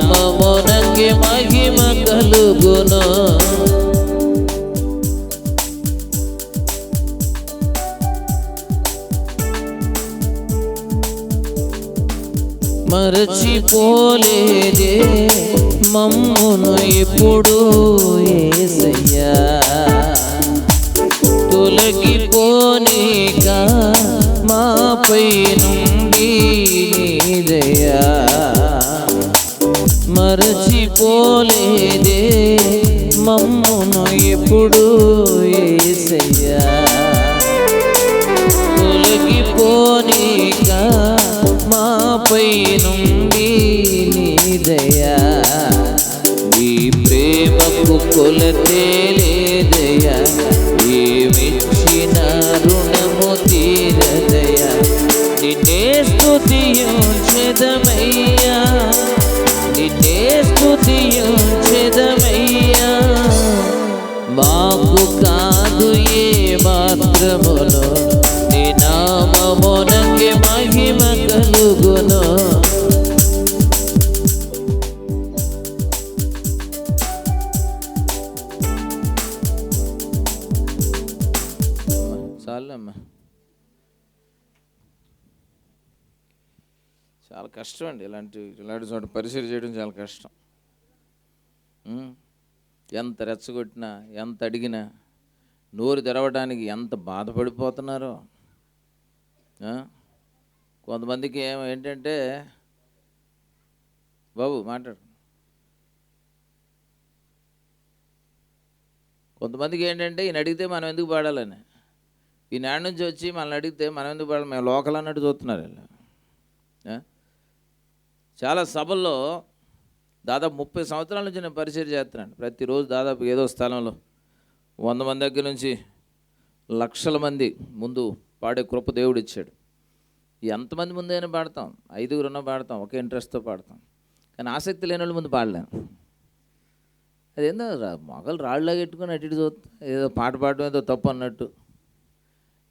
నామమునకి మహిమ కలుగును. మరచిపోలేదే మమ్మును ఇప్పుడు ఏసయ్యా. తొలగిపోనీక మాపై పోలేదే మమ్మును ఎప్పుడు ఏసయ్యా? తొలగిపోనీక చాలమ్మా చాలా కష్టం అండి ఇలాంటి ఇలాంటి చోట పరిశీలి చేయడం చాలా కష్టం. ఎంత రెచ్చగొట్టినా ఎంత అడిగినా నోరు తెరవడానికి ఎంత బాధపడిపోతున్నారో. ఆ? కొంతమందికి ఏమో ఏంటంటే బాబు మాట్లాడు. కొంతమందికి ఏంటంటే ఈయన అడిగితే మనం ఎందుకు పాడాలని? ఈ నాడు నుంచి వచ్చి మనల్ని అడిగితే మనం ఎందుకు పాడాలి? మేము లోకల్ అన్నట్టు చూస్తున్నారు చాలా సభల్లో దాదాపు ముప్పై సంవత్సరాల నుంచి నేను పరిచయం చేస్తున్నాను. ప్రతిరోజు దాదాపు ఏదో స్థలంలో వంద మంది దగ్గర నుంచి లక్షల మంది ముందు పాడే కృప దేవుడు ఇచ్చాడు. ఎంతమంది ముందైనా పాడతాం. ఐదుగురున్న పాడతాం. ఒకే ఇంట్రెస్ట్తో పాడతాం. కానీ ఆసక్తి లేని వాళ్ళు ముందు పాడలేను అదేందో మొగలు రాళ్ళగా పెట్టుకొని అటు ఇటు చూస్తాం ఏదో పాట పాడడం ఏదో తప్పు అన్నట్టు.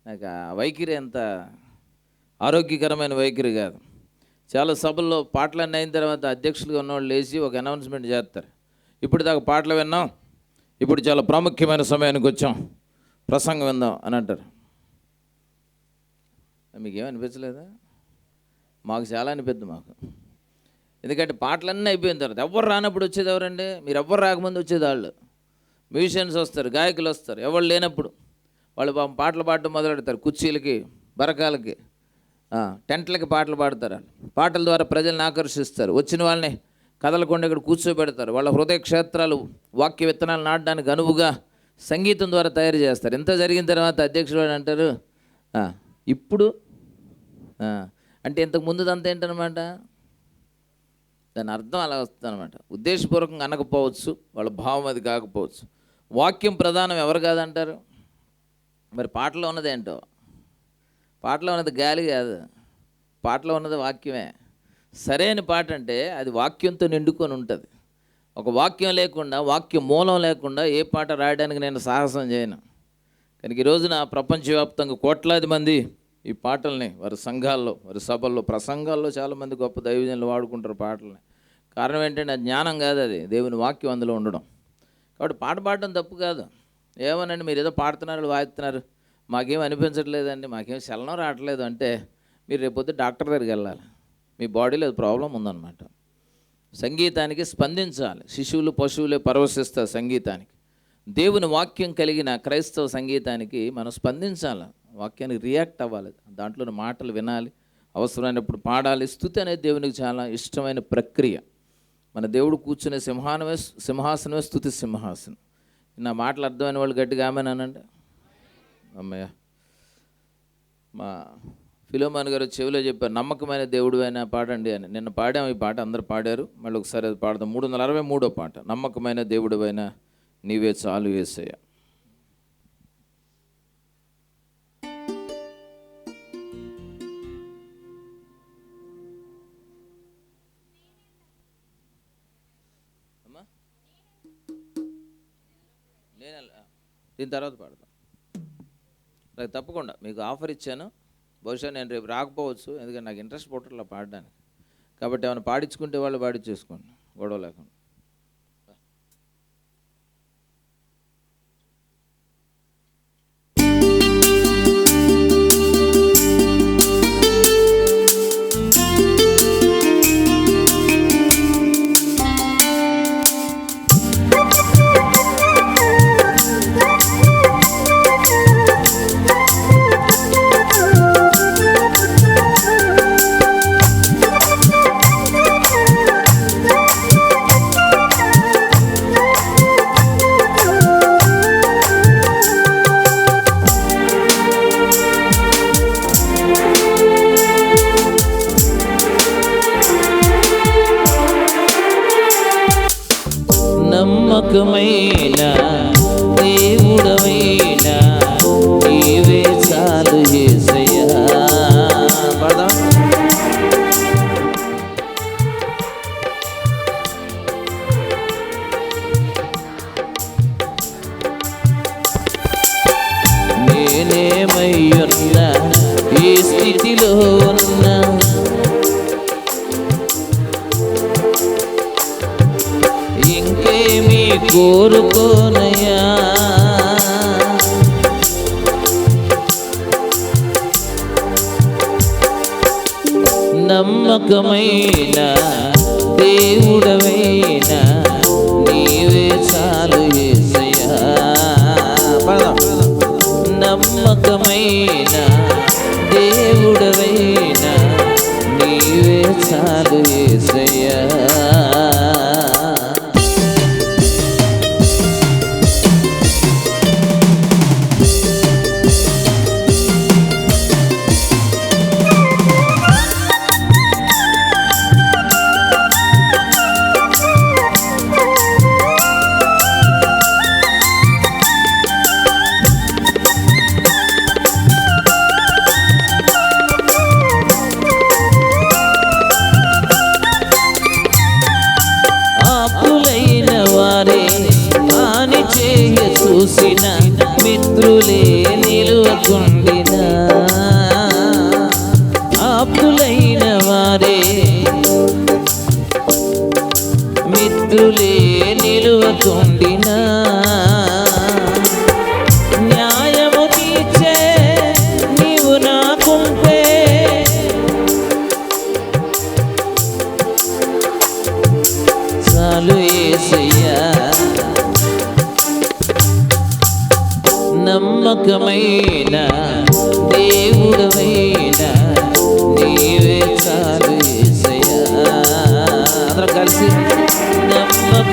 నాకు ఆ వైఖరి ఎంత ఆరోగ్యకరమైన వైఖరి కాదు. చాలా సభల్లో పాటలన్నీ అయిన తర్వాత అధ్యక్షులుగా ఉన్నవాళ్ళు లేచి ఒక అనౌన్స్మెంట్ చేస్తారు. ఇప్పుడు దాకా పాటలు విన్నాం. ఇప్పుడు చాలా ప్రాముఖ్యమైన సమయానికి వచ్చాం. ప్రసంగం విందాం అని అంటారు. మీకేమనిపించలేదా? మాకు చాలా అనిపిద్ది మాకు. ఎందుకంటే పాటలన్నీ అయిపోయిన తర్వాత ఎవరు రానప్పుడు వచ్చేది ఎవరండి? మీరు ఎవరు రాకముందు వచ్చేది వాళ్ళు. మ్యూజిషియన్స్ వస్తారు గాయకులు వస్తారు ఎవరు లేనప్పుడు. వాళ్ళు పాపం పాటలు పాడటం మొదలెడతారు కుర్చీలకి బరకాలకి. టెంట్లకి పాటలు పాడతారు. పాటల ద్వారా ప్రజల్ని ఆకర్షిస్తారు. వచ్చిన వాళ్ళని కదలకుండా ఇక్కడ కూర్చోబెడతారు. వాళ్ళ హృదయ క్షేత్రాలు వాక్య విత్తనాలు నాటడానికి అనువుగా సంగీతం ద్వారా తయారు చేస్తారు. ఇంత జరిగిన తర్వాత అధ్యక్షుడు అంటారు ఇప్పుడు అంటే ఇంతకు ముందుదంతా ఏంటనమాట దాని అర్థం అలా వస్తుంది అనమాట ఉద్దేశపూర్వకంగా అనకపోవచ్చు వాళ్ళ భావం అది కాకపోవచ్చు. వాక్యం ప్రధానం ఎవరు కాదంటారు? మరి పాటలో ఉన్నది ఏంటో? పాటలో ఉన్నది గాలి కాదు. పాటలో ఉన్నది వాక్యమే. సరైన పాట అంటే అది వాక్యంతో నిండుకొని ఉంటుంది. ఒక వాక్యం లేకుండా వాక్యం మూలం లేకుండా ఏ పాట రాయడానికి నేను సాహసం చేయను. కనుక ఈ రోజున ప్రపంచవ్యాప్తంగా కోట్లాది మంది ఈ పాటల్ని వారి సంఘాల్లో వారి సభల్లో ప్రసంగాల్లో చాలామంది గొప్ప దైవజనులు వాడుకుంటారు పాటల్ని. కారణం ఏంటంటే అది జ్ఞానం కాదు అది. దేవుని వాక్యం అందులో ఉండడం. కాబట్టి పాట పాడడం తప్పు కాదు. ఏమనండి మీరు ఏదో పాడుతున్నారు వాయిస్తున్నారు. మాకేం అనిపించట్లేదండి మాకేం చలనం రావట్లేదు అంటే మీరు రేపొద్దు డాక్టర్ దగ్గరికి వెళ్ళాలి. మీ బాడీలో ప్రాబ్లం ఉందన్నమాట. సంగీతానికి స్పందించాలి. శిశువులు పశువులే పరవశిస్తారు సంగీతానికి. దేవుని వాక్యం కలిగిన క్రైస్తవ సంగీతానికి మనం స్పందించాలి. వాక్యానికి రియాక్ట్ అవ్వాలి. దాంట్లోని మాటలు వినాలి. అవసరమైనప్పుడు పాడాలి. స్థుతి అనేది దేవునికి చాలా ఇష్టమైన ప్రక్రియ. మన దేవుడు కూర్చునే సింహానమే సింహాసనమే స్థుతి సింహాసనం. నా మాటలు అర్థమైన వాళ్ళు గట్టిగా ఆమెనానండి అమ్మయ్య మా ఫిలోమాన్ గారు చెవిలో చెప్పారు నమ్మకమైన దేవుడు అయినా పాడండి అని. నిన్న పాడాం ఈ పాట అందరు పాడారు. మళ్ళీ ఒకసారి అది పాడదాం. మూడు వందల అరవై మూడో పాట నమ్మకమైన దేవుడు అయినా నీవే చాలు వేసయ్య దీని తర్వాత పాడదాం. నాకు తప్పకుండా మీకు ఆఫర్ ఇచ్చాను. బహుశా నేను రేపు రాకపోవచ్చు ఎందుకంటే నాకు ఇంట్రెస్ట్ పోటర్లో పాడడానికి. కాబట్టి ఏమైనా పాడించుకుంటే వాళ్ళు పాడించేసుకోండి గొడవ లేకుండా. మార్గమైన దేవుడమైన నీవే చాలు ఏసయ్యా. నేనేమయ్యున్న ఈ స్థితిలో కోరుకోనయా నమ్మకమైన దేవుడమైన నీవే చాలు ఏసయ్యా. నమ్మకమైన దేవుడవైనా నీవే చాలు ఏసయ్యా. నిరులేనిరు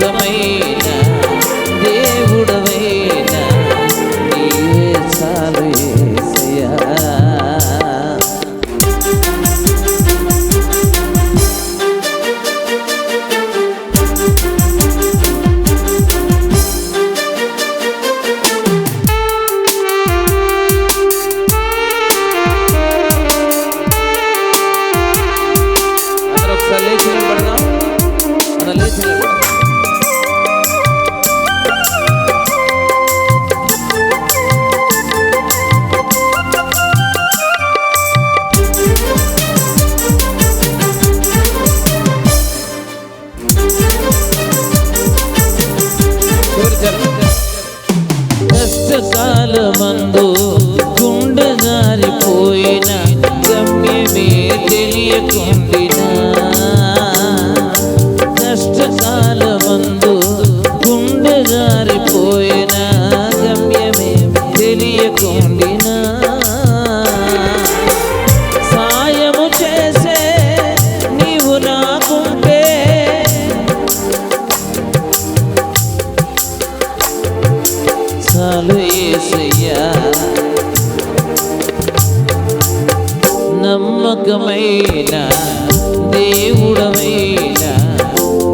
तमयी నమ్మకమైన దేవుడమైన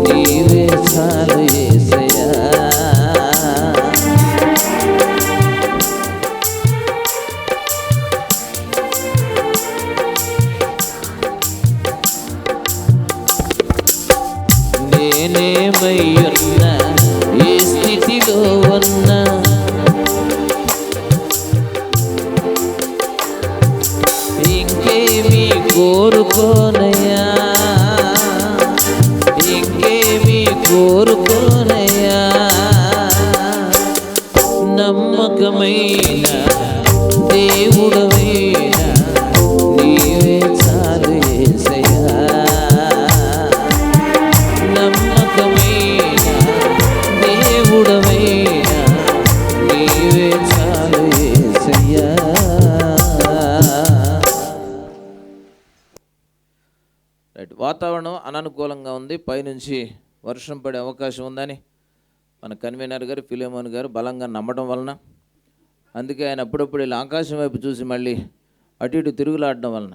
నీవే చాలు ఏసయా నేనేమయ్యా మార్గమైన దేవుడవైన నీవే చాలు నమ్మకమైన నీవే చాలు రైట్ వాతావరణం అననుకూలంగా ఉంది. పైనుంచి వర్షం పడే అవకాశం ఉందని మన కన్వీనర్ గారు ఫిలేమోన్ గారు బలంగా నమ్మడం వలన అందుకే ఆయన అప్పుడప్పుడు ఇలా ఆకాశం వైపు చూసి మళ్ళీ అటు ఇటు తిరుగులాడడం వలన